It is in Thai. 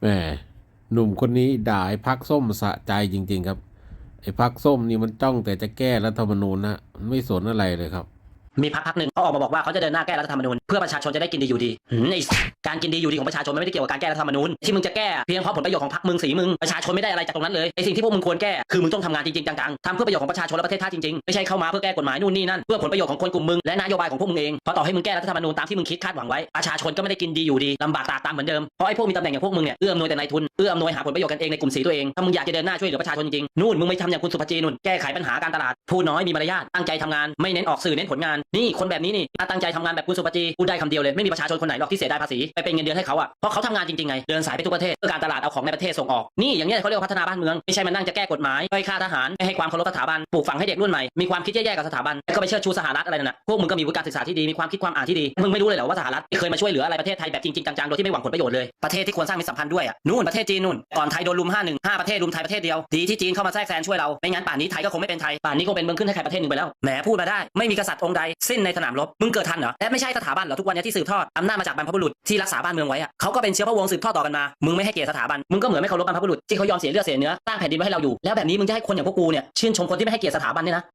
แหมหนุ่มคนนี้ด่าไอ้พักส้มสะใจจริง ๆ ครับ ไอ้พักส้มนี่มันจ้องแต่จะแก้รัฐธรรมนูญนะมันไม่สนอะไรเลยครับ มีพรรคพรรคหนึ่งเขาออกมาบอกว่าเขาจะเดินหน้าแก้รัฐธรรมนูญเพื่อประชาชนจะได้กินดีอยู่ดีหืมไอ้การกินดีอยู่ดีของประชาชนมันไม่ได้เกี่ยวกับการแก้รัฐธรรมนูญที่มึงจะแก้เพียงเพราะผลประโยชน์ของพรรคมึงสีมึงประชาชนไม่ได้อะไรจากตรงนั้นเลยไอ้สิ่งที่พวกมึงควรแก้คือมึงต้องทำงานจริงๆจังๆทำเพื่อประโยชน์ของประชาชนและประเทศชาติจริงๆไม่ใช่เข้ามาเพื่อแก้กฎหมายนู่นนี่นั่นเพื่อผลประโยชน์ของคนกลุ่มมึงและนโยบายของพวกมึงเองเพราะต่อให้มึงแก้รัฐธรรมนูญตามที่มึงคิดคาดหวังไว้ประชาชนก็ไม่ได้กินดีอยู่ดีลำบากตากตามเหมือนเดิมเพราะไอ้พวกมีตำแหน่งอย่างพวกมึงเนี่ยเอื้อมหน่วยแต่นายทุนเอื้อมหน่วยหาผลประโยชน์กันเองในกลุ่มสีตัวเองถ้ามึงอยากจะเดินหน้าช่วยเหลือประชาชนจริงนู่นมึงไม่ทำอย่างคุณสุภจีนู่นแก้ไขปัญหาการตลาดพูดน้อยมีมารยาทตั้งใจทำงานไม่เน้นออกสื่อเน้นผลงานนี่คนแบบนี้นี่ถ้าตั้งใจทำงานแบบคุณสุภจีพูดได้คำเดียวเลยไม่มีประชาชนคนไหนหรอกที่เสียดายภาษีไปเป็นเงินเดือนให้เขาอะเพราะเขาทำงานจริงๆไงเดินสายไปทุกประเทศเพื่อการตลาดเอาของในประเทศส่งออกนี่อย่างเงี้เขาเรียกพัฒนาบ้านเมืองไม่ใช่มานั่งจะแก้กฎหมายให้ค่าทหารไม่ให้ความเคารพสถาบันปลูกฝังให้เด็กรุ่นใหม่มีความคิดแย่ๆกับสถาบันแล้วก็ไปเชิดชูสหรัฐอะไรนั่นนะพวกมึงก็มีวุฒิการศึกษาที่ดีมีความคิดความอ่านที่ดีมึงไม่รู้เลยเหรอว่าสหรัฐเคยมาช่วยเหลืออะไรประเทศไทยแบบจริงๆจังๆโดยที่ไม่หวังผลประโยชน์เลยประเทศที่ควรสร้างมิตรสัมพันธ์ด้วยอะนู่นประเทศจีนนู่นก่อนไทยโดนลุมห้าหนึ่งห้าประเทศลุมไทยประเทศเดียวดีที่จีนเข้ามาแทรกแซงช่วยเราไม่งั้นป่านนี้ไทยก็คงไม่เป็นไทยป่านนี้คงเป็นเมืองขึ้นให้ใครประเทศหนึ่งไปแล้วแหมพูดมาได้ไม่มีกษัตริย์องค์ใดสิ้นในสนามรบมึงเกิดทันเหรอและไม่ใช่สถาบันเหรอทุกวันนี้ที่สืบทอดอำนาจมาจากบรรพบุรุษที่รักษาบ้านเมืองไว้อะเขาก็เป็นเชื้อพระวงศ์สืบทอดต่อกันมามึงไม่ให้เกียรติสถาบันมึงก็เหมือนไม่เคารพบรรพบุรุษที่เขายอมเสียเลือดเสียเนื้อสร้างแผ่นดินไว้ให้เราอยู่แล้วแบบนี้มึงจะให้คนอย่างพวกกูเนี่ยชื่นชมคนที่ไม่ให้เกียรติสถาบันเนี่ยนะ